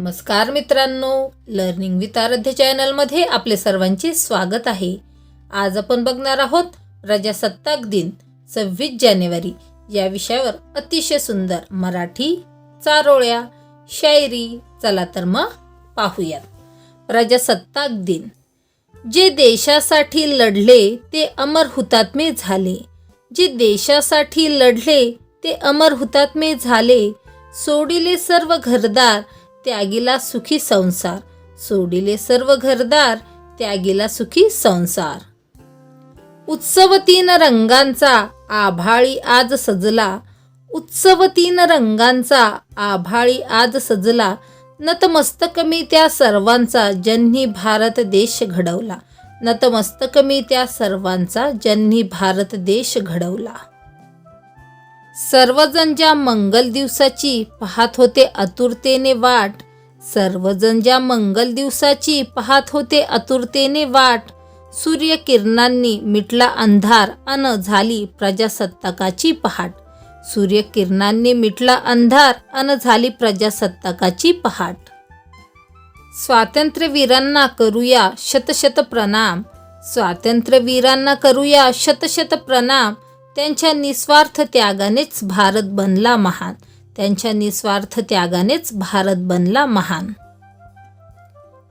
नमस्कार मित्रांनो learning with आराध्य चॅनलमध्ये आपले सर्वांचे स्वागत आहे. आज आपण बघणार आहोत प्रजासत्ताक दिन सव्वीस जानेवारी. या विषयावर अतिशय सुंदर मराठी चारोळ्या शायरी चला तर मग पाहूयात. प्रजासत्ताक दिन. जे देशासाठी लढले ते अमर हुतात्मे झाले. जे देशासाठी लढले ते अमर हुतात्मे झाले. सोडिले सर्व घरदार त्यागीला सुखी संसार. सोडिले सर्व घरदार त्यागीला सुखी संसार. उत्सव तीन रंगांचा आभाळी आज सजला. उत्सव तीन रंगांचा आभाळी आज सजला. नतमस्तक मी त्या सर्वांचा ज्यांनी भारत देश घडवला. नतमस्तक मी त्या सर्वांचा ज्यांनी भारत देश घडवला. सर्वजण ज्या मंगल दिवसाची पाहत होते आतुरतेने वाट सर्वजण ज्या मंगल दिवसाची पाहत होते आतुरतेने वाट सूर्यकिरणांनी मिटला अंधार अन झाली प्रजासत्ताकाची पहाट. सूर्यकिरणांनी मिटला अंधार अन झाली प्रजासत्ताकाची पहाट. स्वातंत्र्यवीरांना करूया शतशत प्रणाम. स्वातंत्र्यवीरांना करूया शतशत प्रणाम. त्यांच्या निस्वार्थ त्यागानेच भारत बनला महान. त्यांच्या निस्वार्थ त्यागानेच भारत बनला महान.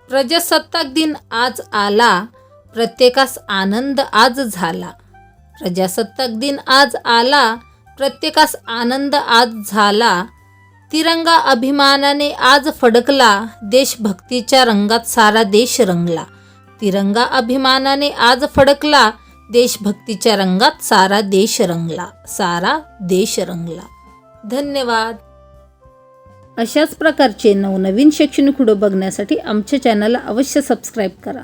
प्रजासत्ताक दिन आज आला प्रत्येकास आनंद आज झाला. प्रजासत्ताक दिन आज आला प्रत्येकास आनंद आज झाला. तिरंगा अभिमानाने आज फडकला देशभक्तीच्या रंगात सारा देश रंगला. तिरंगा अभिमानाने आज फडकला देशभक्तीच्या रंगात सारा देश रंगला सारा देश रंगला. धन्यवाद. अशाच प्रकारचे नवनवीन शैक्षणिक व्हिडिओ बघण्यासाठी आमच्या चॅनलला अवश्य सबस्क्राईब करा.